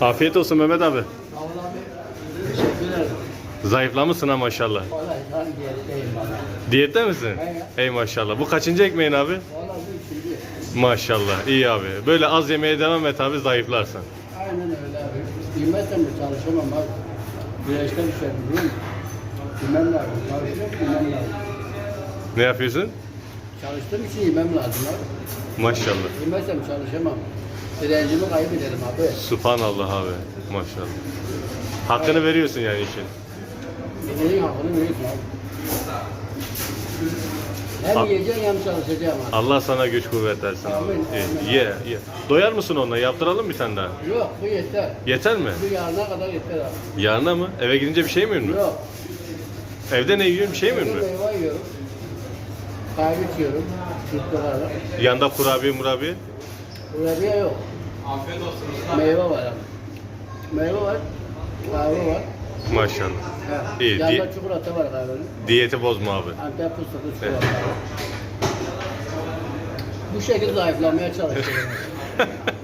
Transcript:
Afiyet olsun Mehmet abi. Zayıflamışsın ha maşallah. Diyette misin? Ey maşallah. Bu kaçıncı ekmeğin abi? Maşallah. İyi abi. Böyle az yemeye devam et abi zayıflarsın. Aynen öyle abi. Bilmezsem de çalışamam abi. Güneşte düşerim biliyor musun? Lazım. Çalışıyorum bilmem lazım. Ne yapıyorsun? Çalıştığım için yemem lazım abi. Maşallah. Bilmezsem çalışamam. Direncimi kaybederim abi. Subhanallah abi. Maşallah. Hakkını veriyorsun yani işin. Yemeğin hakkını veriyorsun abi. Hem Al. yiyeceğim hem çalışacağım abi. Allah sana güç kuvvet versin abi. Amin, amin. Ye, ye. Doyar mısın onunla? Yaptıralım bir tane daha. Yok bu yeter. Yeter mi? Bu yarına kadar yeter abi. Yarına mı? Eve gidince bir şey mi yiyorsun? Yok. Evde ne yiyorsun? Bir şey mi yiyorsun? meyve yiyorum. Kahve içiyorum. Yanda kurabiye murabiye. Kurabiye yok. Afiyet olsun. Meyve var abi. Meyve var. Kahve var. Maşallah. He. İyi, Yanında di- çikolata var kahvenin. Diyeti bozma abi. Antep fıstıklı çikolata var. Bu şekilde zayıflamaya çalışıyorum.